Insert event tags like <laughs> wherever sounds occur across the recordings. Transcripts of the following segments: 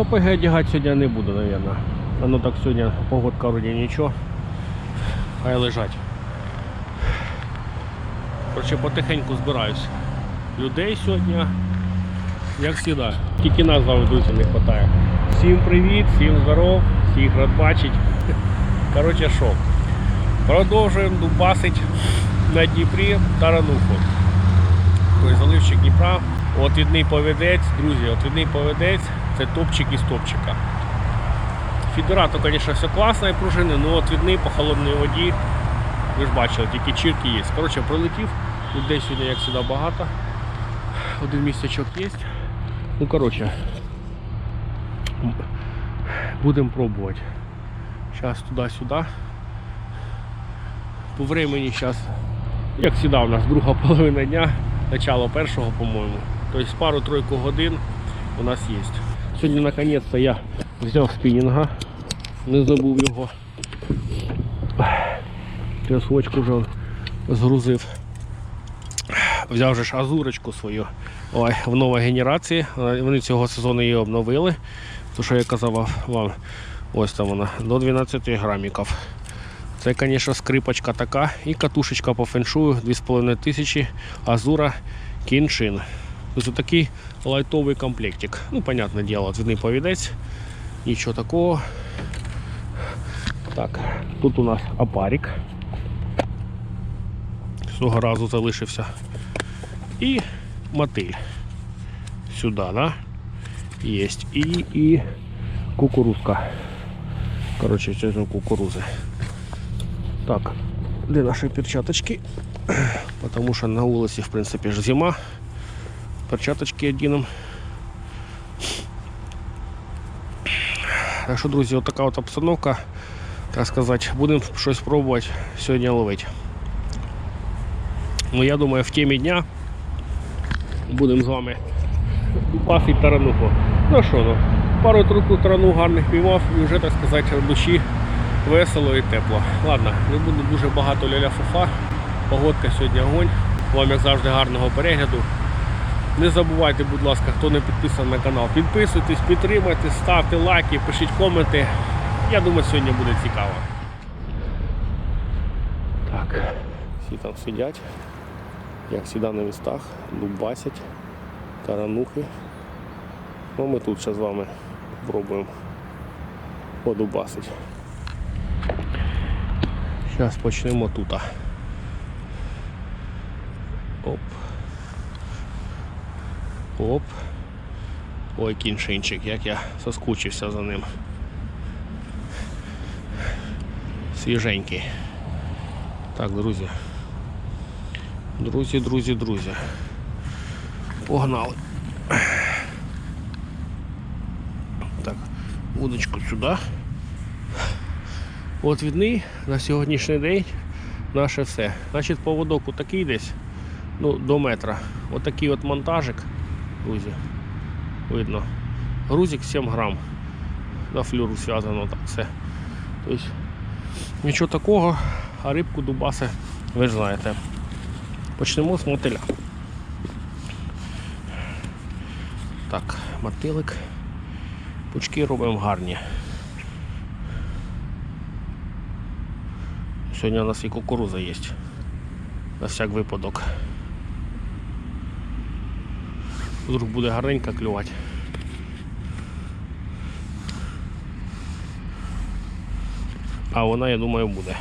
Сапоги одягати сьогодні не буду, мабуть. Воно так сьогодні погодка вроді нічого. Хай лежать. Короче, потихеньку збираюсь. Людей сьогодні, як завжди. Тільки нас з друзі, не вистачає. Всім привіт, всім здоров, всіх рад бачить. Короче, що? Продовжуємо дубасить на Дніпрі Тарануху. Заливчик Дніпра. Отвідний повідець, друзі, отвідний повідець це топчик із топчика. Фідерато, звісно, все класно і пружини, але отвідний по холодній воді. Ви ж бачили, тільки чірки є. Коротше, пролетів. Людей сьогодні, як завжди, багато. Один місячок є. Ну, коротше, будемо пробувати. Зараз туди-сюди. По времени зараз, як завжди, у нас друга половина дня, начало першого, по-моєму. Тобто пару-тройку годин у нас є. Сьогодні наконец-то я взяв спінінга, не забув його. Трясочку вже згрузив. Взяв же ж азурочку свою Ой, в новій генерації. Вони цього сезону її обновили. То, що я казав вам, ось там вона, до 12 граміків. Це, звісно, скрипочка така і катушечка по феншую 2500 Азура Кіншин. Тобто такий лайтовий комплектик. Ну, понятне діло, відний повідець, нічого такого. Так, тут у нас апарик. З того разу залишився. І мотиль. Сюди, да? Есть. І, і кукурузка. Короче, це кукурузи. Так, де наші перчаточки? <clears throat> Потому що на вулиці, в принципі, ж зима. Перчаточки одінем. Так що, друзі, от така от обстановка. Так сказати, будемо щось пробувати сьогодні ловити. Ну, я думаю, в темі дня будемо з вами дубасити тарануху. Ну що, ну, пару труку тарану гарних піймав і вже, так сказати, в душі весело і тепло. Ладно, не буду дуже багато ля-ля-фуфа. Погодка сьогодні огонь. Вам, як завжди, гарного перегляду. Не забувайте, будь ласка, хто не підписаний на канал, підписуйтесь, підтримуйте, ставте лайки, пишіть коменти. Я думаю, сьогодні буде цікаво. Так, всі там сидять, як завжди на містах, дубасять, таранухи. Ну, ми тут ще з вами пробуємо подубасити. Зараз почнемо тут. Оп. Оп. Ой, кіншинчик, як я соскучився за ним. Свіженький. Так, друзі. Друзі, друзі, друзі. Погнали. Так, удочку сюди. От відний на сьогоднішній день наше все. Значить, поводок отакий десь ну, до метра. Отакий от монтажик, друзі. Видно. Грузик 7 грам. На флюру зв'язано так все. Тобто нічого такого, а рибку дубаси, ви ж знаєте. Почнемо з мотиля. Так, мотилик. Пучки робимо гарні. Сьогодні у нас і кукуруза є. На всяк випадок. Вдруг буде гарненько клювати. А вона, я думаю, буде.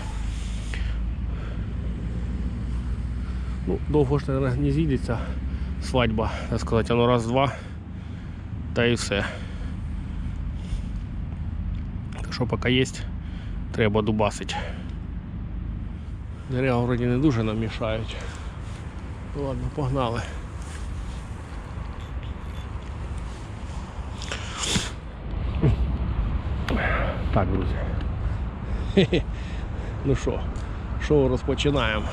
Ну, довго ж, мабуть, не зійдеться свадьба, так сказати, воно раз-два, та і все. Так що поки є, треба дубасить. Дерева вроді не дуже нам мішають. Ну, Ладно, погнали. Так, друзі. Хе-хе. <laughs> Ну що, шоу розпочинаємо.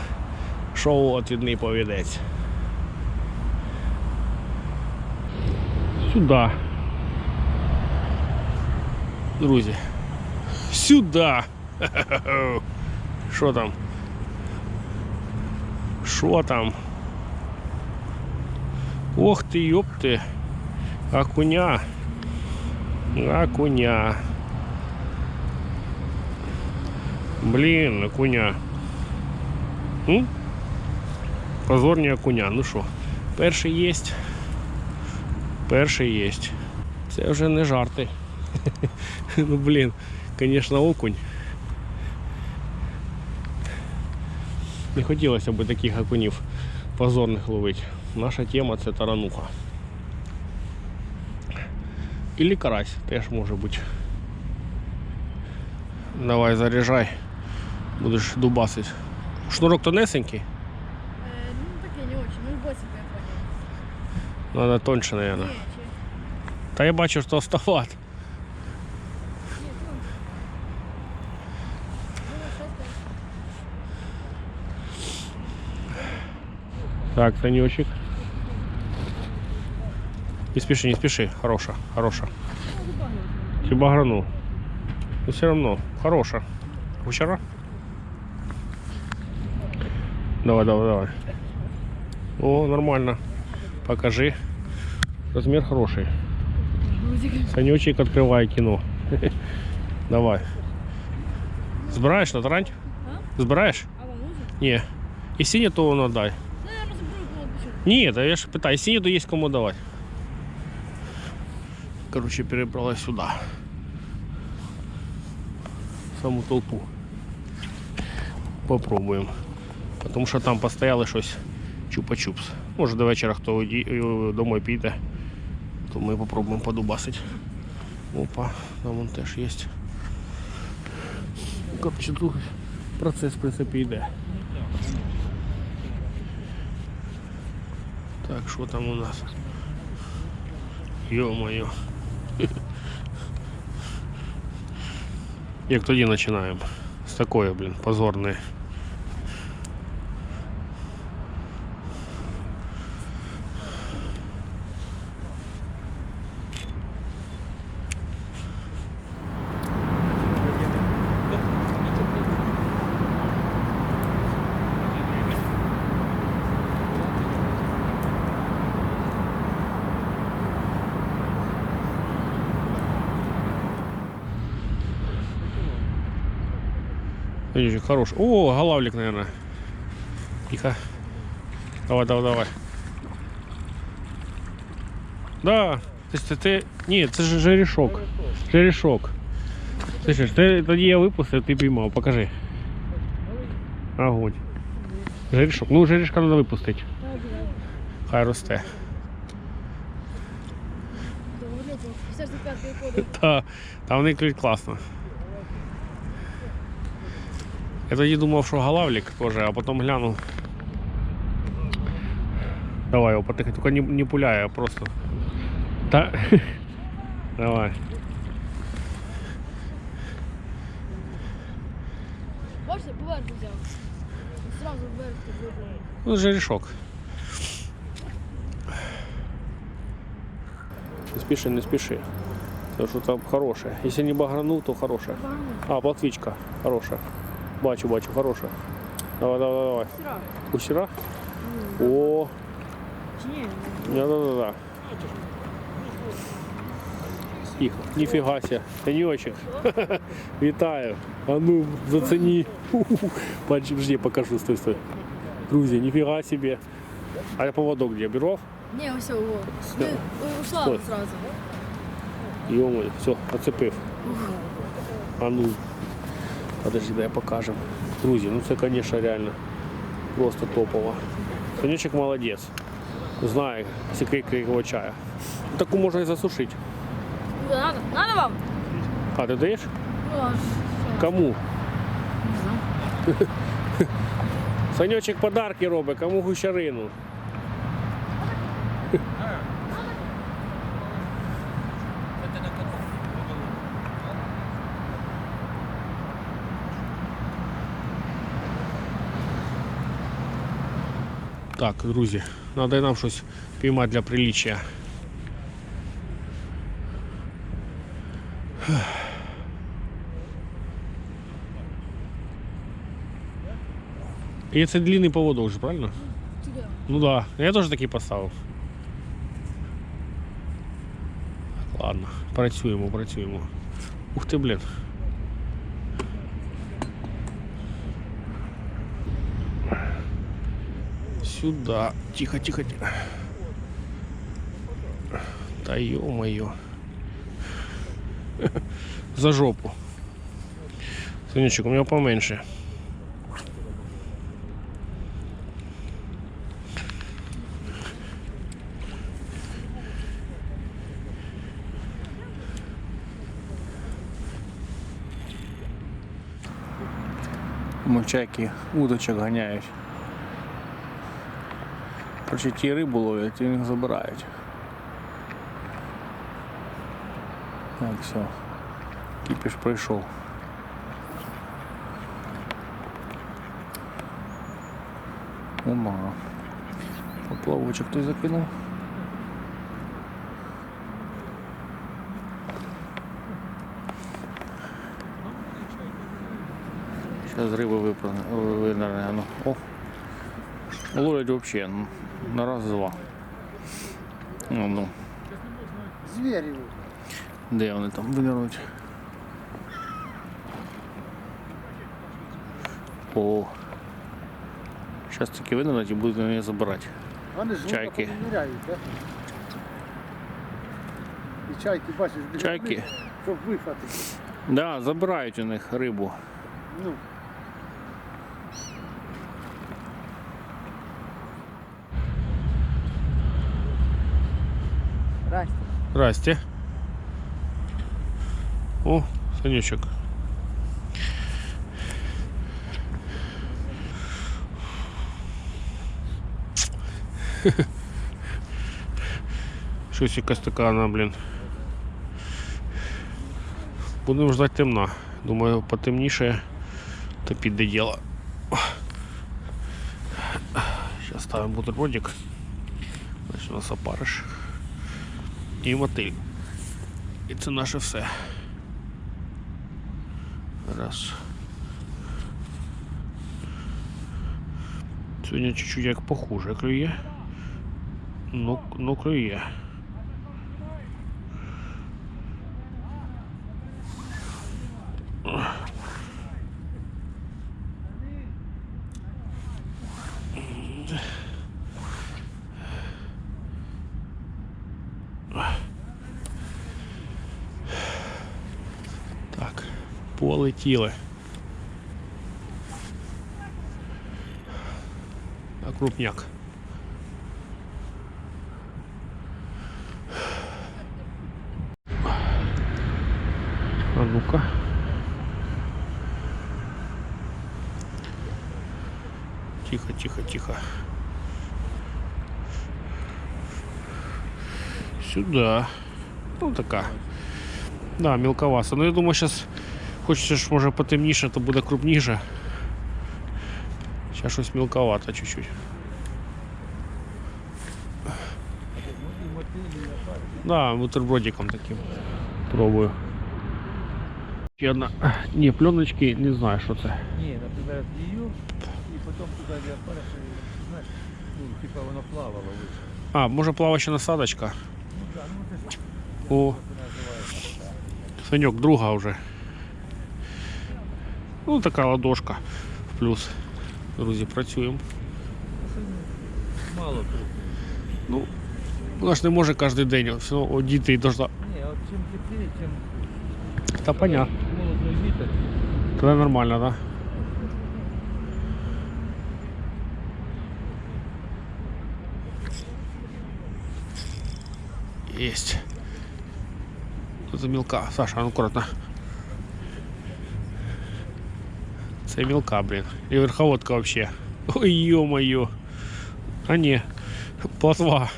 Шоу отвідний повідець. Сюди. Друзі. Сюди. <laughs> Що там? Що там? Ох ти, йопти. Окуня. Окуня. Блін, окуня. М? Позорні окуня. Ну що, перший єсть. Перший єсть. Це вже не жарти. <laughs> ну блін, звісно, окунь. Не хотілося б таких окунів позорних ловити. Наша тема це тарануха. Или карась теж може бути. Давай заряджай. Будеш дубасить. Шнурок тонесенький. Э, ну, такие не очень, ну, босик, я понял. Надо тоньше, наверное. Не, Та я бачу, що стоват. нет, ну. Ну, щас так. Так, Не спеши, не спеши. Хороша, хороша. Хіба гранул. Но все равно, хороша. Вчера? Давай, давай, давай. О, нормально. Покажи. Размер хороший. Грузик. Санечек открывай кино. <laughs> Давай. Збираєш на таранч? А? Збираєш? А вам нужен? Ні. І синє то воно дай. Ну, я разберу, кому отпущу. Ні, та я ж питаю, синє то є кому давати. Короче, перебралась сюди. В Саму толпу. Попробуємо. Тому що там постояли щось чупа-чупс. Може до вечора хто е, домой піде, то ми попробуємо подубасити. Опа, там вон теж є. Короче, тут процес в принципі йде. Так, що там у нас? Йо-моє. <laughs> Як тоді починаємо? З такої, блін, позорної. Видишь, хорош. О, голавлик, наверное. Тихо. Давай, давай, давай. Да. Ти, ти, ти... Ні, це ж жерішок. Жерішок. Слышиш, ти, тоді я випустив, ти піймав. Покажи. Огонь. Жерішок. Ну, жерішка треба випустити. Да, да. Хай росте. Да, вот это, 55 коды. Та, там вони клюють класно. Я тоді думав, що галавлік теж, а потім глянув. Давай його потихо, тільки не, не пуляй, а просто. Та... <laughs> Давай. Бачите, поверху взяв. Сразу вверх так вибрав. Ну, жерешок. Не спіши, не спіши. Тому що там хороше. Якщо не багранув, то хороше. А, платвичка. Хороша. Бачу, бачу, хороша. Давай, давай, давай. Сыра. Кусера? О, Чи ні? да-да-да. Тихо, ніфіга ся, Танечек. <laughs> Вітаю. А ну, зацені. Ху-ху. Подожди, подожди, покажу, стой, стой. Друзі, ніфіга себе. А я поводок где, Беров? Не, все, вот. Ну, ушла Стой. сразу. Ё-моё, все, оцепив. А ну, подожди, дай покажем. Друзі, ну це, конечно, реально просто топово. Санечек молодець. Знає секрет крикого чая. Таку можна і засушити. Ну, да, надо. Надо вам? А, ти даєш? Ну, аж всё. Кому? <laughs> Не знаю. Санечек подарки робить, кому гущарину. Так, друзі, треба нам щось піймати для приліччя. І це длинний поводок же, правильно? Тебе. Ну да, я теж такий поставив. Ладно, працюємо, працюємо. Ух ти, блін. Сюда. Тихо, тихо, тихо. Та ё-моё. <laughs> За жопу. Сыночек, у меня поменьше. Мовчайки удочок ганяють. Короче, ті рибу ловлять і їх забирають. Так, все. Кіпіш пройшов. Ума. Поплавочок хтось закинув. Сейчас рыба выпрыгнет, наверное, ну, о. Ловить вообще ну, на раз-два. Ну, ну, Звері. де вони там винирнуть? О. Сейчас таки винирнуть і будуть мене забирати. Вони ж Чайки. да? І чайки, бачиш, біля Чайки. них, щоб вихватити. Да, забирають у них рибу. Ну, Здрасте. Здрасте. О, Санечек. Щось <laughs> якась така вона, блін. Будемо ждати темна. Думаю, потемніше, то піде діло. Зараз ставимо бутербродик. Значить, у нас опариш І мотиль. І це наше все. Раз. Сьогодні чуть-чуть як похуже клює. Ну, ну клює. Полетіли. А крупняк. А ну-ка. Тихо, тихо, тихо. Сюда. Ну така. Да, мілковаса. Ну я думаю, зараз хочеться ж може потемніше, то буде крупніше. Зараз щось мілковато чуть-чуть. Да, бутербродиком таким. Пробую. Ще одна. Ні, пленочки, не знаю, що це. Ні, наприклад, її, і потім туди ліопариш, і, знаєш, ну, типа воно плавало вище. А, може плаваюча насадочка. Ну так, ну це ж О, це називається. Санек, друга вже. Ну, така ладошка. В плюс. Друзі, працюємо. Мало тут. Ну, вона ж не може кожен день все одно одіти і должна. Ні, от чим тепліше, тим Та понятно. холодний вітер. Тогда нормально, да? Есть. Это мелка. Саша, а ну аккуратно. Це мелка, блин. И верховодка вообще. Ой, ё-моё. А не. Плотва.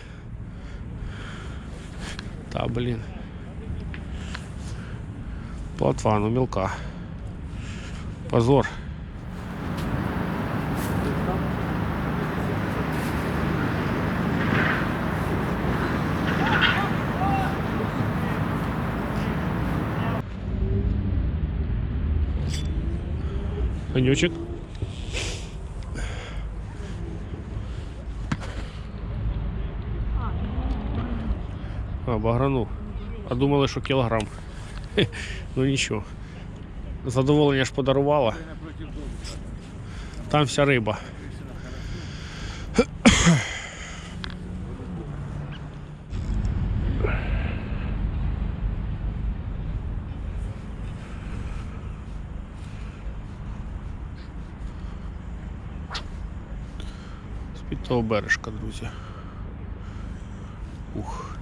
Та, блин. Плотва, ну мелка. Позор. Конючек. А, багранув. А думали, що кілограм. <laughs> Ну нічого. Задоволення ж подарувала. Там вся риба. З-під того бережка, друзі. Ух.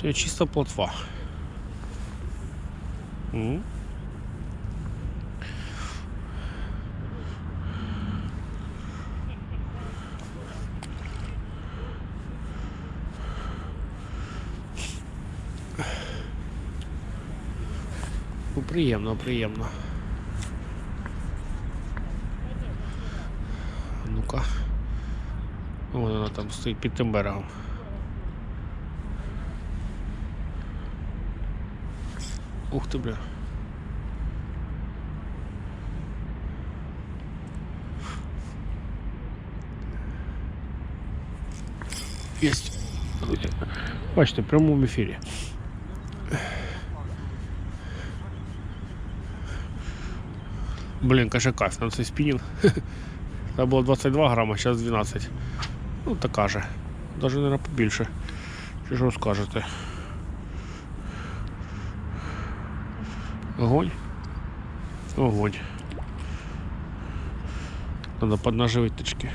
Це чиста плотва. М. Ну, приємно, приємно. Там стоїть під тим берегом. Ух ты, бля. Есть. Бачите, в прямому ефірі. Блін, каже кайф на цей спінінг. Це було 22 грама, зараз 12. Ну, така же. Даже, наверное, побільше. Чи що скажете? Огонь. Огонь. Надо поднаживать точки.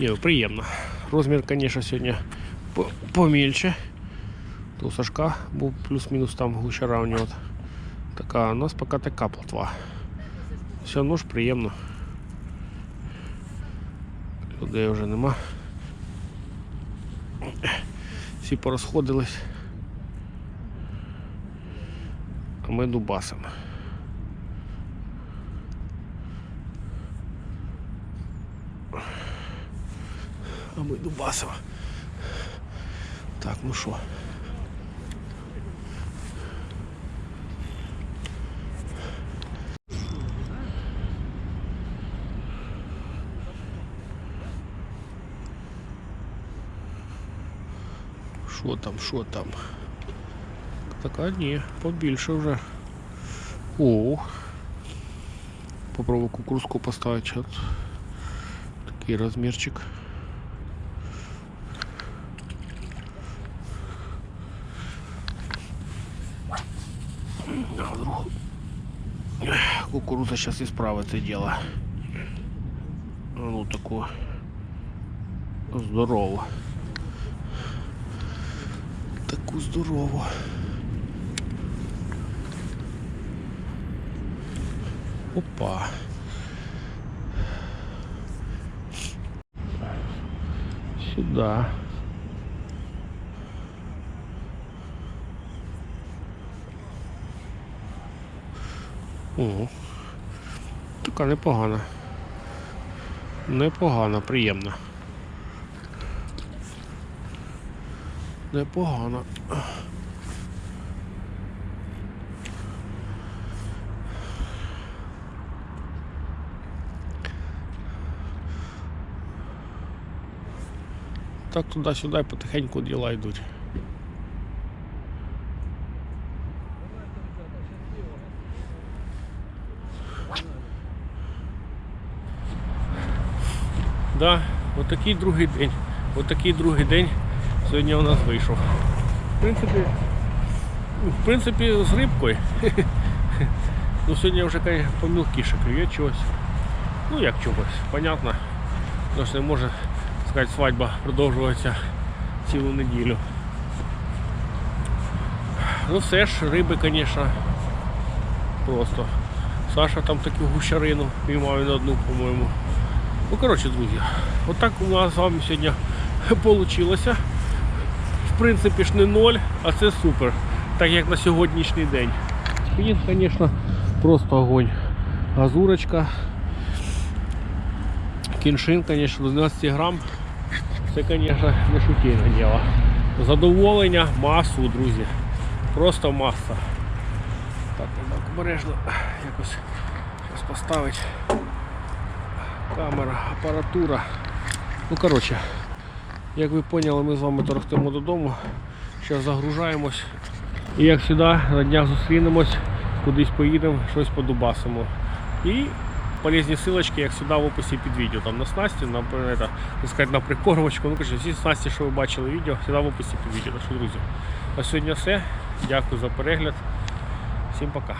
Ні, приємно. Розмір, конечно, сьогодні по- помільче. То у Сашка був плюс-мінус там гущара у. Така, а у нас поки така плотва. Все одно ж приємно. Людей вже нема. Всі порозходились. А ми дубасимо. А ми дубасимо. Так, ну що. Що там, що там? Така ні, побільше вже. О. Попробую кукурузку поставити. От. Такий розмірчик. А вдруг кукуруза сейчас исправит это дело. А Ну такое здорово. Таку здорову. Опа. Сюда. О, така непогана. Непогана, приємна. Непогано. Так туди-сюди потихеньку діла йдуть. Да, отакий другий день. Отакий другий день сьогодні у нас вийшов. В принципі, в принципі, з рибкою. <laughs> Ну сьогодні вже помілкіше клює чогось. Ну як чогось, понятно. Тому що не може сказати, свадьба продовжуватися цілу неділю. Ну все ж, риби, звісно, просто. Саша там таку гущарину піймав на одну, по-моєму. Ну, коротше, друзі, отак у нас з вами сьогодні <laughs> вийшло. Принципі ж не ноль, а це супер. Так як на сьогоднішній день. Спінінг, звісно, просто огонь. Газурочка. Кіншин, звісно, 12 грам. Це, звісно, не шутейне діло. Задоволення масу, друзі. Просто маса. Так, так обережно якось щось поставити камера, апаратура. Ну коротше, як ви поняли, ми з вами торохтимо додому. Зараз загружаємось. І як завжди, на днях зустрінемось, кудись поїдемо, щось подубасимо. І полезні силочки, як завжди, в описі під відео. Там на снасті, на, на, так на прикормочку. Ну, коротше, всі снасті, що ви бачили відео, завжди в описі під відео. Так що, друзі, на сьогодні все. Дякую за перегляд. Всім пока.